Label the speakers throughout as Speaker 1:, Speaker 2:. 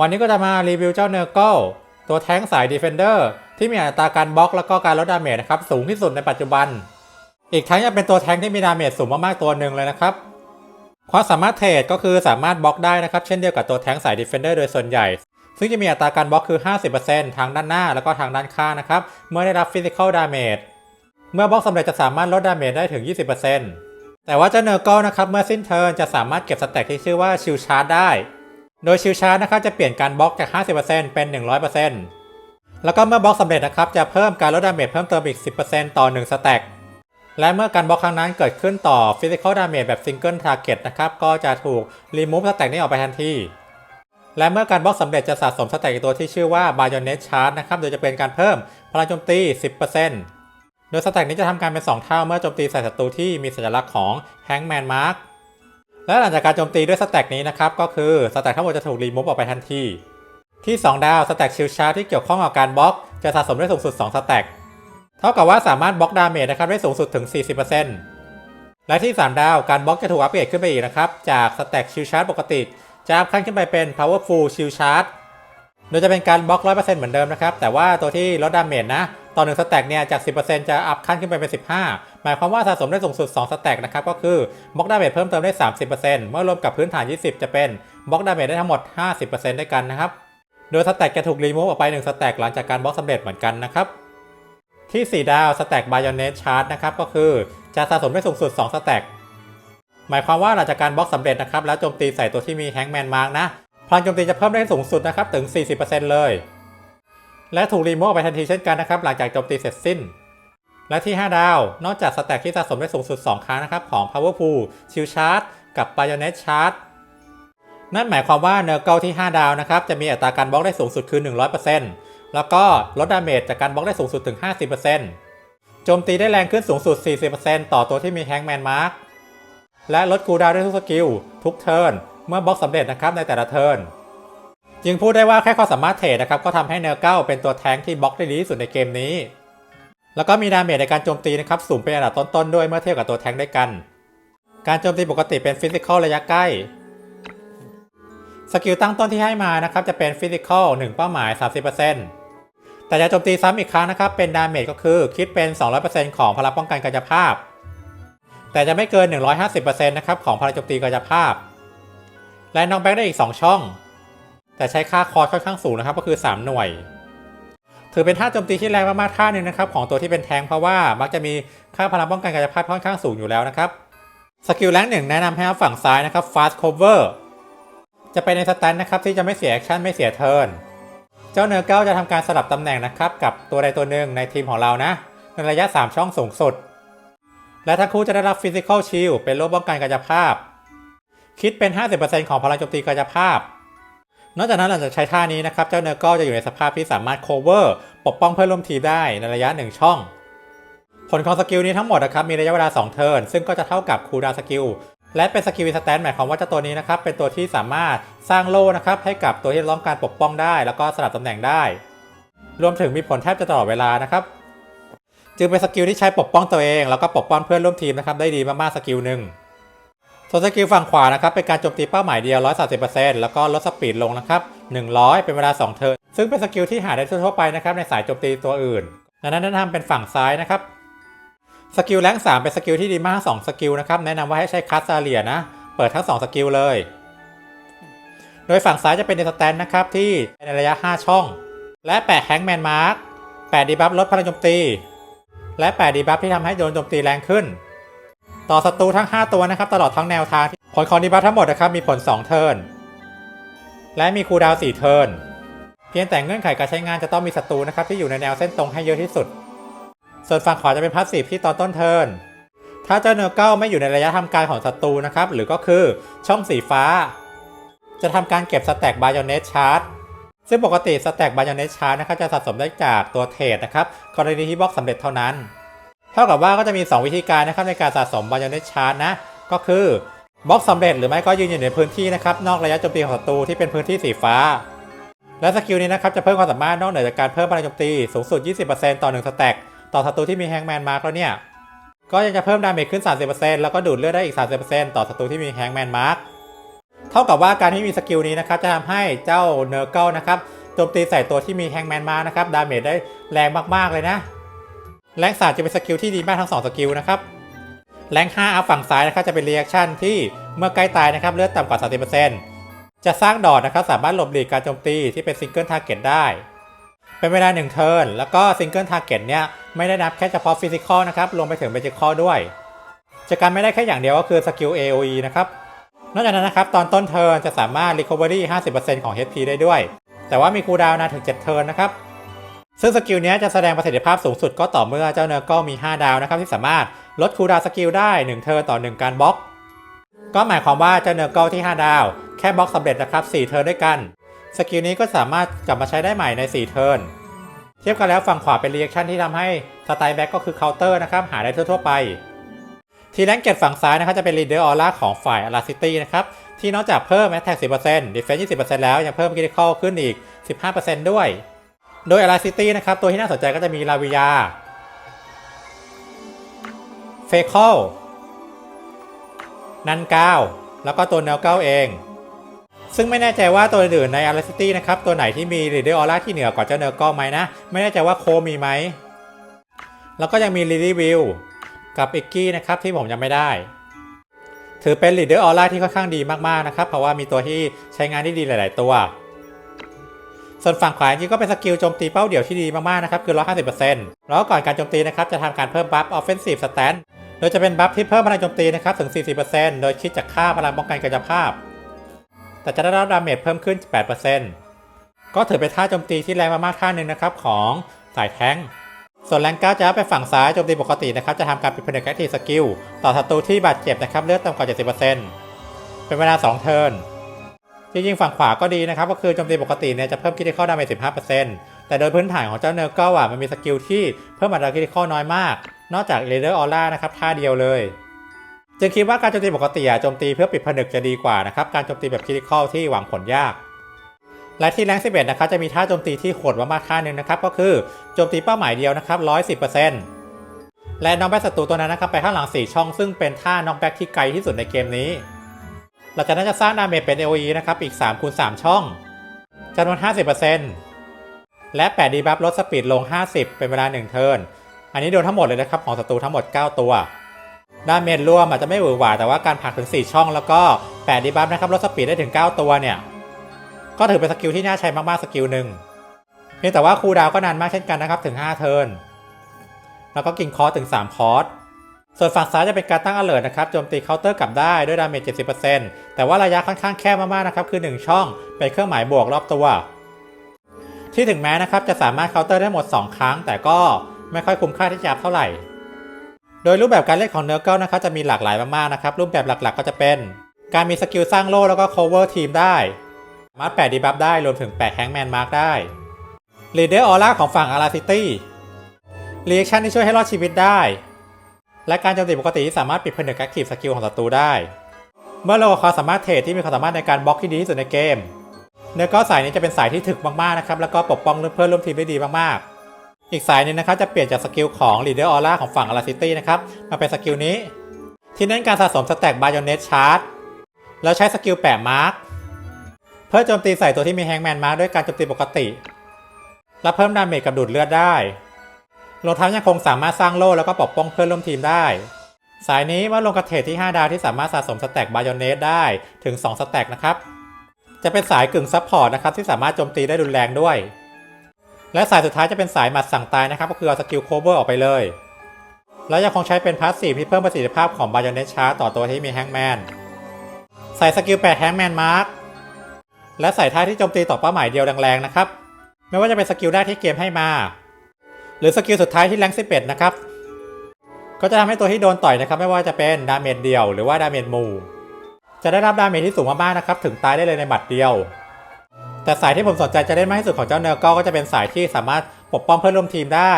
Speaker 1: วันนี้ก็จะมารีวิวเจ้าเนอร์เกิลตัวแท้งสายดีเฟนเดอร์ที่มีอัตราการบล็อกแล้วก็การลดดาเมจนะครับสูงที่สุดในปัจจุบัน อีกทั้งยังเป็นตัวแท้งที่มีดาเมจสูงมากๆตัวหนึ่งเลยนะครับความสามารถเทรดก็คือสามารถบล็อกได้นะครับ เช่นเดียวกับตัวแท้งสายดีเฟนเดอร์โดยส่วนใหญ่ ซึ่งจะมีอัตราการบล็อกคือ 50%ทางด้านหน้าแล้วก็ทางด้านข้างนะครับ เมื่อได้รับฟิสิกอลดาเมจเมื่อบล็อกสำเร็จจะสามารถลดดาเมจได้ถึง 20%แต่ว่าเจ้าเนอร์เกลนะครับเมื่อสิ้นเทิร์นจะสามารถเก็บสแต็กที่ชื่อว่าชิลชาร์ดได้ โดยชิลชาร์นะครับจะเปลี่ยนการบล็อกจาก 50%เป็น 100%แล้วก็เมื่อบล็อกสำเร็จนะครับจะเพิ่มการลดดาเมจเพิ่มเติมอีก 10%ต่อ 1 สแต็กและเมื่อการบล็อกครั้งนั้นเกิดขึ้นต่อ Physical Damage แบบ Single Target นะครับก็จะถูก Remove สแต็กนี้ออกไปทันทีและเมื่อการบล็อกสำเร็จจะสะสมสแต็กอีกตัวที่ชื่อว่า Bayonet Charge นะครับโดยจะเป็นการเพิ่มพลังโจมตี 10%โดยสแต็กนี้จะทำการเป็น 2 เท่าเมื่อโจมตีใส่ศัตรูที่มีสัญลักษณ์ของ Hangman Mark และหลังจากการโจมตีด้วยสแต็กนี้นะครับก็คือสแต็กทั้งหมดจะถูก Remove ออกไปทันที ที่ 2 ดาวสแต็กชิลชาร์ที่เกี่ยวข้องกับการบล็อก จะสะสมได้สูงสุด2สแต็กเท่ากับว่าสามารถบล็อกดาเมจนะครับได้สูงสุดถึง 40%และที่ 3 ดาวการบล็อกจะถูกอัปเกรดขึ้นไปอีกนะครับจากสแต็กชิลชาร์ปกติจะอัพขั้นขึ้นไปเป็น powerful ชิลชาร์โดยจะเป็นการบล็อก 100%เหมือนเดิมนะครับ แต่ว่าตัวที่ลดดาเมจนะต่อ1สแต็กเนี่ย จาก 10%จะอัพขั้นขึ้นไปเป็น 15 หมายความว่าสะสมได้สูงสุด 2 สแต็กนะครับ ก็คือบล็อกดาเมจเพิ่มเติมได้ 30%เมื่อรวมกับพื้นฐาน 20 จะเป็นบล็อกดาเมจได้ทั้งหมด 50%ด้วยกันนะครับ โดยสแต็กจะถูกรีมูฟออกไป 1 สแต็กหลังจากการบล็อกสำเร็จเหมือนกันนะครับ ที่ 4 ดาวสแต็กบายอนเนตชาร์ t นะครับ ก็คือจะสะสมได้สูงสุด 2 สแต็ก หมายความว่าหลังจากการบล็อกสำเร็จนะครับ แล้วโจมตีใส่ตัวที่มีแฮงแมนมาร์กนะ พลังโจมตีจะเพิ่มได้สูงสุดนะครับ ถึง 40%เลย และถูกรีโมทไปทันทีเช่นกันนะครับ หลังจากโจมตีเสร็จสิ้น และที่ 5 ดาว นอกจากสแต็กที่สะสมได้สูงสุด 2 ครั้งนะครับ ของ Powerful Shield Charge กับ Bayonet Charge นั่นหมายความว่าเนอร์เกิลที่ 5 ดาวนะครับ จะมีอัตราการบล็อกได้สูงสุดคือ 100%แล้วก็ลดดาเมจจากการบล็อกได้สูงสุดถึง 50%โจมตีได้แรงขึ้นสูงสุด 40%ต่อตัวที่มีแฮงแมนมาร์กและลดคูลดาวน์ได้ทุกสกิลทุกเทิร์นเมื่อบล็อกสำเร็จนะครับในแต่ละเทิร์นจึงพูดได้ว่าแค่ความสามารถเทรดนะครับก็ทำให้เนอร์เกิลเป็นตัวแทงที่บล็อกได้ดีที่สุดในเกมนี้ แล้วก็มีดาเมจในการโจมตีนะครับสูงเป็นอันดับต้นๆด้วยเมื่อเทียบกับตัวแทงด้วยกัน การโจมตีปกติเป็นฟิสิกอลระยะใกล้ สกิลตั้งต้นที่ให้มานะครับจะเป็นฟิสิกอล1เป้าหมาย 30%แต่จะโจมตีซ้ำอีกครั้งนะครับเป็นดาเมจก็คือคิดเป็น 200%ของพลังป้องกันกายภาพ แต่จะไม่เกิน 150%นะครับของพลังโจมตีกายภาพ และน้องแบ็กได้อีก 2 ช่อง แต่ใช้ค่าคอร์สค่อนข้างสูงนะครับก็คือ 3 หน่วย ถือเป็นท่าโจมตีที่แรงมากๆท่าหนึ่งนะครับของตัวที่เป็นแทงเพราะว่ามักจะมีค่าพลังป้องกันกายภาพค่อนข้างสูงอยู่แล้วนะครับสกิลแรงหนึ่งแนะนำให้เอาฝั่งซ้ายนะครับ fast cover จะเป็นในสแตนนะครับที่จะไม่เสียแอคชั่นไม่เสียเทิร์นเจ้าเนอร์เกิลจะทำการสลับตำแหน่งนะครับกับตัวใดตัวหนึ่งในทีมของเรานะ ในระยะ 3 ช่องสูงสุด และทั้งคู่จะได้รับฟิสิกอลชิลเป็นโล่ป้องกันกายภาพ คิดเป็น 50%ของพลังโจมตีกายภาพ นอกจากนั้นหลังจากใช้ท่านี้นะครับเจ้าเนอร์กิลจะอยู่ในสภาพที่สามารถ cover ปกป้องเพื่อนร่วมทีมได้ในระยะ 1 ช่อง ผลของสกิลนี้ทั้งหมดนะครับมีระยะเวลา 2 เทิร์นซึ่งก็จะเท่ากับคูดาสกิลและเป็นสกิลสแตนหมายความว่าเจ้าตัวนี้นะครับเป็นตัวที่สามารถสร้างโล่นะครับให้กับตัวที่ต้องการปกป้องได้ แล้วก็สลับตำแหน่งได้ รวมถึงมีผลแทบจะตลอดเวลานะครับจึงเป็นสกิลที่ใช้ปกป้องตัวเอง แล้วก็ปกป้องเพื่อนร่วมทีมนะครับได้ดีมากๆสกิลหนึ่ง ส่วนสกิลฝั่งขวานะครับเป็นการโจมตีเป้าหมายเดียว 130%แล้วก็ลดสปีดลงนะครับ 100 เป็นเวลา 2 เทิร์น ซึ่งเป็นสกิลที่หาได้ทั่วไปนะครับในสายโจมตีตัวอื่น ดังนั้นแนะนำเป็นฝั่งซ้ายนะครับ สกิลแรง3เป็นสกิลที่ดีมากทั้ง2สกิลนะครับ แนะนำว่าให้ใช้คัสซาเลียนะ เปิดทั้ง 2 สกิลเลย โดยฝั่งซ้ายจะเป็นในสแตนนะครับที่ในระยะ 5 ช่อง และแปะแฮงแมนมาร์กแปะดีบัฟลดพลังโจมตี และแปะดีบัฟที่ทำให้โดนโจมตีแรงขึ้น ต่อศัตรูทั้ง 5 ตัวนะครับ ตลอดทั้งแนวทางผลของดีบัฟทั้งหมดนะครับมีผล 2 เทิร์นและมีคูลดาวน์4เทิร์นเพียงแต่เงื่อนไขการใช้งานจะต้องมีศัตรูนะครับที่อยู่ในแนวเส้นตรงให้เยอะที่สุด ส่วนฝั่งขวาจะเป็นพาสซีฟที่ตอนต้นเทิร์นถ้าเจ้าเนอร์เกิลไม่อยู่ในระยะทำการของศัตรูนะครับหรือก็คือช่องสีฟ้า จะทำการเก็บสแต็กบายอนเนตชาร์ t ซึ่งปกติสแต็กบายอนเนตชาร์ t นะครับจะสะสมได้จากตัวเทรดนะครับกรณีที่บล็อกสำเร็จเท่านั้น เท่ากับว่าก็จะมี 2 วิธีการนะครับในการสะสมบายอนเนตชาร์ t นะ ก็คือบล็อกสำเร็จหรือไม่ก็ยืนอยู่ในพื้นที่นะครับนอกระยะโจมตีของศัตรูที่เป็นพื้นที่สีฟ้า และสกิลนี้นะครับจะเพิ่มความสามารถนอกเหนือจากการเพิ่มพลังโจมตีสูงสุด 20%ต่อ1สแต็กต่อศัตรูที่มีแฮงแมนมาร์กแล้วเนี่ยก็ยังจะเพิ่มดาเมจขึ้น 30%แล้วก็ดูดเลือดได้อีก 30%ต่อศัตรูที่มีแฮงแมนมาร์กเท่ากับว่าการที่มีสกิลนี้นะครับจะทำให้เจ้าเนอร์เกิลนะครับโจมตีใส่ตัวที่มีแฮงแมนมานะครับดาเมจได้แรงมากๆเลยนะ แรงสามจะเป็นสกิลที่ดีมากทั้ง 2 สกิลนะครับ แรง5อัพฝั่งซ้ายนะครับจะเป็นเรีแอคชั่นที่เมื่อใกล้ตายนะครับเลือดต่ำกว่า 30%จะสร้างดอทนะครับสามารถหลบหลีกการโจมตีที่เป็นซิงเกิลทาร์เก็ตได้ เป็นเวลา1เทิร์นแล้วก็ซิงเกิลทาร์เก็ตเนี่ยไม่ได้นับแค่เฉพาะฟิสิกอลนะครับรวมไปถึงเมจิคอลด้วยจะการไม่ได้แค่อย่างเดียวก็คือสกิล AOE นะครับนอกจากนั้นนะครับตอนต้นเทิร์นจะสามารถ Recovery 50%ของ HP ได้ด้วย แต่ว่ามีคูลดาวน์นานถึง 7 เทิร์นนะครับ ซึ่งสกิลนี้จะแสดงประสิทธิภาพสูงสุดก็ต่อเมื่อเจ้าเนอร์ก็มี 5 ดาวนะครับที่สามารถลดคูลดาวสกิลได้ 1 เทิร์นต่อ 1 การบล็อก ก็หมายความว่าเจ้าเนอร์ก็ที่ 5 ดาว แค่บล็อกสำเร็จนะครับ 4 เทิร์นด้วยกัน สกิลนี้ก็สามารถกลับมาใช้ได้ใหม่ใน 4 เทิร์นเทียบกันแล้วฝั่งขวาเป็นเรีแอคชั่นที่ทำให้สไตล์แบ็กก็คือเคาน์เตอร์นะครับหาได้ทั่วๆไป ทีแรงเกตฝั่งซ้ายนะครับจะเป็น Leader Aura ของฝ่าย Alarcity นะครับที่นอกจากเพิ่ม Attack 10% Defense 20%แล้วยังเพิ่ม Critical ขึ้นอีก 15%ด้วย โดย Alarcity นะครับตัวที่น่าสนใจก็จะมี Lavia f a c a l นันก้าวแล้วก็ตัวแนวเก้าเอง ซึ่งไม่แน่ใจว่าตัวอื่นใน Alarcity นะครับตัวไหนที่มี Leader Aura ที่เหนือกว่าเจ้าเนอร์ก้าไหมนะ ไม่แน่ใจว่าโคมีไหม แล้วก็ยังมี Lily Will กับอิกกี้นะครับที่ผมยังไม่ได้ ถือเป็น Leader Aura ที่ค่อนข้างดีมากๆนะครับเพราะว่ามีตัวที่ใช้งานได้ดีหลาย ๆ ตัว ส่วนฝั่งขวาจริงก็เป็นสกิลโจมตีเป้าเดี่ยวที่ดีมากๆนะครับคือ 150%แล้วก่อนการโจมตีนะครับจะทำการเพิ่มบัฟ Offensive Stand โดยจะเป็นบัฟที่เพิ่มพลังโจมตีนะครับถึง 40%โดยคิดจากค่าพลังป้องกันกายภาพ แต่จะได้รับดาเมจเพิ่มขึ้น 8%ก็ถือเป็นท่าโจมตีที่แรงมากๆท่าหนึ่งนะครับของสายแท้งส่วนแรงก้าจะไปฝั่งซ้ายโจมตีปกตินะครับจะทำการปิดผนึกแอคทีฟสกิลต่อศัตรูที่บาดเจ็บนะครับเลือดต่ำกว่า 70%เป็นเวลา 2 เทิร์น จริงๆ ฝั่งขวาก็ดีนะครับ ก็คือโจมตีปกติเนี่ยจะเพิ่มคิดเข้าดาเมจ15%แต่โดยพื้นฐานของเจ้าเนอร์ก็อะมันมีสกิลที่เพิ่มอัตราคิดเข้าน้อยมาก นอกจากเรเดอร์ออร่านะครับท่าเดียวเลย จึงคิดว่าการโจมตีปกติอะโจมตีเพื่อปิดผนึกจะดีกว่านะครับ การโจมตีแบบคิดเข้าที่หวังผลยาก และที่แรง11นะครับจะมีท่าโจมตีที่โหดมากๆท่าหนึ่งนะครับ ก็คือโจมตีเป้าหมายเดียวนะครับ110%และน็อกแบ็กศัตรูตัวนั้นนะครับไปข้างหลัง4ช่องซึ่งเป็นท่าน็อกแบ็กที่ไกลที่สุดในเกมนี้ หลังจากนั้นจะสร้างดาเมจเป็น AOE นะครับอีก3คูณ3ช่องจำนวน 50%และ 8 ดีบัฟลดสปีดลง 50 เป็นเวลา 1 เทิร์น อันนี้โดนทั้งหมดเลยนะครับ ของศัตรูทั้งหมด 9 ตัว ดาเมจรวมอาจจะไม่หวือหวาแต่ว่าการผักถึง 4 ช่อง แล้วก็ 8 ดีบัฟนะครับลดสปีดได้ถึง 9 ตัวเนี่ย ก็ถือเป็นสกิลที่น่าใช้มาก ๆ สกิลหนึ่งเพียงแต่ว่าคูลดาวก็นานมากเช่นกันนะครับถึง 5 เทิร์น แล้วก็กินคอร์สถึง 3 คอร์ส ส่วนฝั่งซ้ายจะเป็นการตั้งอเลิร์นะครับโจมตีเคาน์เตอร์กลับได้ด้วยดาเมจ 70%แต่ว่าระยะค่อนข้างแคบมากๆนะครับคือ 1 ช่อง เป็นเครื่องหมายบวกรอบตัว ที่ถึงแม้นะครับจะสามารถเคาน์เตอร์ได้หมด 2 ครั้ง แต่ก็ไม่ค่อยคุ้มค่าที่จะอัพเท่าไหร่ โดยรูปแบบการเล่นของเนื้อเก้านะครับจะมีหลากหลายมากๆนะครับรูปแบบหลักๆ ก็จะเป็น การมีสกิลสร้างโล่แล้วก็ cover ทีมได้สามารถแปะดีบัฟได้รวมถึงแปะแฮงแมนมาร์กได้ Leader Aura ของฝั่ง a r a City Reaction ที่ช่วยให้รอดชีวิตได้ และการโจมตีปกติที่สามารถปิดผนึกแอคทีฟสกิลของศัตรูได้ เมื่อเราความสามารถเทรดที่มีความสามารถในการบล็อกที่ดีที่สุดในเกม เนื้อก้อสายนี้จะเป็นสายที่ถึกมากๆนะครับแล้วก็ปกป้องเพื่อนร่วมทีมได้ดีมากๆ อีกสายหนึงนะครับจะเปลี่ยนจากสกิลของ Leader Aura ของฝั่ง a r a City นะครับมาเป็นสกิลนี้ ที่เน้นการสะสมสแต็กบายอนเนตชาร์จแล้วใช้สกิลแปะมาร์กเพื่อโจมตีใส่ตัวที่มีแฮงแมนมาร์กด้วยการโจมตีปกติ และเพิ่มดาเมจกับดูดเลือดได้ รวมทั้งยังคงสามารถสร้างโล่แล้วก็ปกป้องเพื่อนร่วมทีมได้ สายนี้ว่าลงกระเทรดที่ 5 ดาวที่สามารถสะสมสแต็กบายอนเนสได้ถึง 2 สแต็กนะครับ จะเป็นสายกึ่งซับพอร์ตนะครับที่สามารถโจมตีได้รุนแรงด้วย และสายสุดท้ายจะเป็นสายหมัดสั่งตายนะครับก็คือเอาสกิลโคเวอร์ออกไปเลย แล้วยังคงใช้เป็นพาสซีฟที่เพิ่มประสิทธิภาพของบายอนเนสชาร์ต่อตัวที่มีแฮงแมนใส่สกิลแปดแฮงแมนมาร์กและใส่ท่าที่โจมตีต่อเป้าหมายเดียวแรงๆนะครับไม่ว่าจะเป็นสกิลได้ที่เกมให้มา หรือสกิลสุดท้ายที่แรง11นะครับ ก็จะทำให้ตัวที่โดนต่อยนะครับไม่ว่าจะเป็นดาเมจเดียวหรือว่าดาเมจหมู่จะได้รับดาเมจที่สูงมากๆนะครับถึงตายได้เลยในบัตเดียว แต่สายที่ผมสนใจจะเล่นมากที่สุดของเจ้าเนอร์ก็ก็จะเป็นสายที่สามารถปกป้องเพื่อนร่วมทีมได้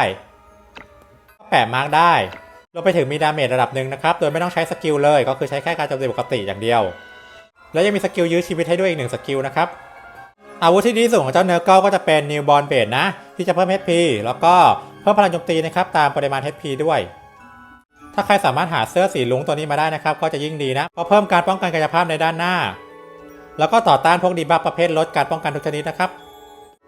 Speaker 1: แปะมาร์กได้รวมไปถึงมีดาเมจระดับหนึ่งนะครับ โดยไม่ต้องใช้สกิลเลยก็คือใช้แค่การโจมตีปกติอย่างเดียว แล้วยังมีสกิลยื้อชีวิตให้ด้วยอีกหนึ่งสกิลนะครับอาวุธที่ดีสุดของเจ้าเนอร์เกก็จะเป็น New Born b a d นะ ที่จะเพิ่ม HP แล้วก็ พิ่มพลังโจมตีนะครับตามปริมาณ HP ด้วย ถ้าใครสามารถหาเสื้อสีลุงตัวนี้มาได้นะครับ ก็จะยิ่งดีนะเพราะเพิ่มการป้องกันกายภาพในด้านหน้า แล้วก็ต่อต้านพวกดีบัฟประเภทลดการป้องกันทุกชนิดนะครับ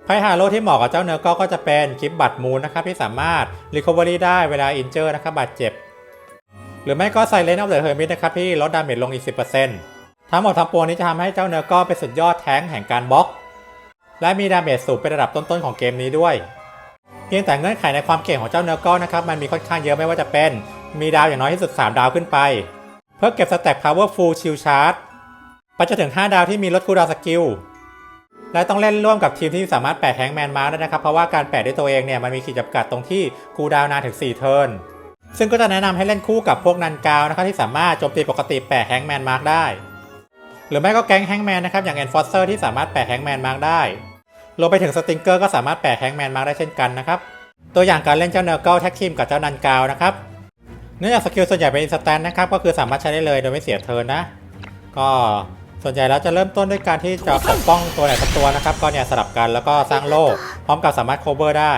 Speaker 1: ไพ่ฮาโลที่เหมาะกับเจ้าเนอก็ก็จะเป็นกิฟต์บัตรมูลนะครับที่สามารถรีคอเวอรี่ได้เวลาอินเจอร์นะครับบาดเจ็บ หรือไม่ก็ไซเลนออฟเดอะเฮอร์มิตนะครับที่ลดดาเมจลงอีก 10%ทั้งหมดทั้งปวงนี้จะทำให้เจ้าเนอก็เป็นสุดยอดแท้งแห่งการบล็อก และมีดาเมจสูงเป็นระดับต้นๆของเกมนี้ด้วย เพียงแต่เงื่อนไขในความเก่งของเจ้าเนอร์ก็นะครับมันมีค่อนข้างเยอะไม่ว่าจะเป็นมีดาวอย่างน้อยที่สุด 3 ดาวขึ้นไป เพื่อเก็บสแต็ก powerful shield charge ไปจนถึง 5 ดาวที่มีลดคูลดาวสกิลและต้องเล่นร่วมกับทีมที่สามารถแปะแฮงแมนมาร์กได้นะครับ เพราะว่าการแปะด้วยตัวเองเนี่ยมันมีขีดจำกัดตรงที่คูลดาวนานถึง 4 เทิร์นซึ่งก็จะแนะนำให้เล่นคู่กับพวกนันกาวนะครับที่สามารถโจมตีปกติแปะแฮงแมนมาร์กได้ หรือไม่ก็แก๊งแฮงแมนนะครับอย่างแอนฟอสเซอร์ที่สามารถแปะแฮงแมนมาร์กได้ รวมไปถึงสติงเกอร์ก็สามารถแปะแฮงแมนมาร์ได้เช่นกันนะครับ ตัวอย่างการเล่นเจ้าเนอร์เกิลแท็กทีมกับเจ้านันกาวนะครับ เนื่องจากสกิลส่วนใหญ่เป็นอินสแตนนะครับ ก็คือสามารถใช้ได้เลยโดยไม่เสียเทิร์นนะ ก็ส่วนใหญ่แล้วจะเริ่มต้นด้วยการที่จะปกป้องตัวไหนสักตัวนะครับ ก็เนี่ยสลับกันแล้วก็สร้างโล่พร้อมกับสามารถโคเวอร์ได้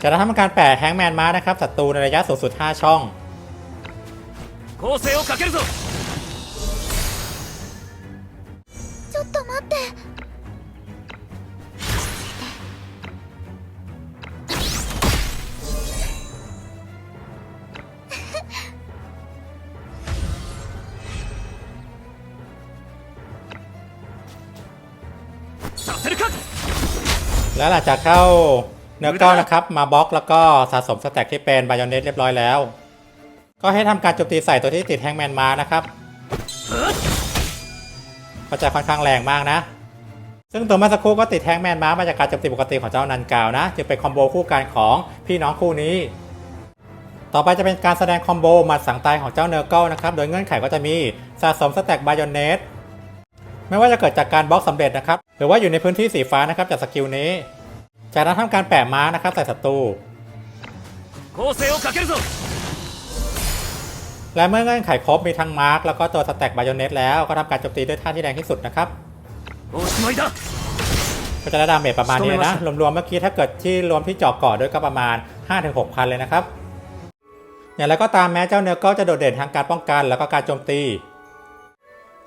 Speaker 1: จากนั้นทำการแปะแฮงแมนมาร์นะครับศัตรูในระยะสูงสุด 5 ช่อง แล้วหลังจากเข้าเนื้อก้อนนะครับ มาบล็อกแล้วก็สะสมสแต็กที่เป็นบายอนเนตเรียบร้อยแล้ว ก็ให้ทำการโจมตีใส่ตัวที่ติดแฮงแมนมานะครับก็จะค่อนข้างแรงมากนะ ซึ่งตัวมื่อสักครู่ก็ติดแฮงแมนมามาจากการโจมตีปกติของเจ้านันกาวนะจึงเป็นคอมโบคู่กันของพี่น้องคู่นี้ ต่อไปจะเป็นการแสดงคอมโบหมัดสังตายของเจ้าเนอร์เกิลนะครับ โดยเงื่อนไขก็จะมีสะสมสแต็กบายอนเนตไม่ว่าจะเกิดจากการบล็อกสำเร็จนะครับ หรือว่าอยู่ในพื้นที่สีฟ้านะครับจากสกิลนี้ จากนั้นทำการแปะม้านะครับใส่ศัตรูและเมื่อเงื่อนไขครบมีทั้งมาร์กแล้วก็ตัวสแต็กไบโอเนตแล้วก็ทำการโจมตีด้วยท่าที่แรงที่สุดนะครับก็จะได้ดาเมจประมาณนี้นะรวมๆเมื่อกี้ถ้าเกิดที่รวมที่จอกก่อด้วยก็ประมาณ 5-6พันเลยนะครับ อย่างไรก็ตามแม้เจ้าเนื้อก็จะโดดเด่นทางการป้องกัน แล้วก็การโจมตี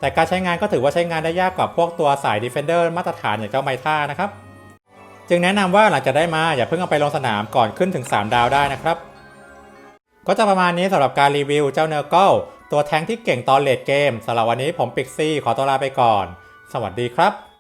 Speaker 1: แต่การใช้งานก็ถือว่าใช้งานได้ยากกว่าพวกตัวสายดีเฟนเดอร์มาตรฐานอย่างเจ้าไมท่านะครับ จึงแนะนำว่าหลังจากได้มาอย่าเพิ่งเอาไปลงสนามก่อนขึ้นถึง 3 ดาวได้นะครับ ก็จะประมาณนี้สำหรับการรีวิวเจ้าเนอร์เกิลตัวแทงค์ที่เก่งตอนเลดเกมสำหรับวันนี้ผมปิกซี่ขอตัวลาไปก่อน สวัสดีครับ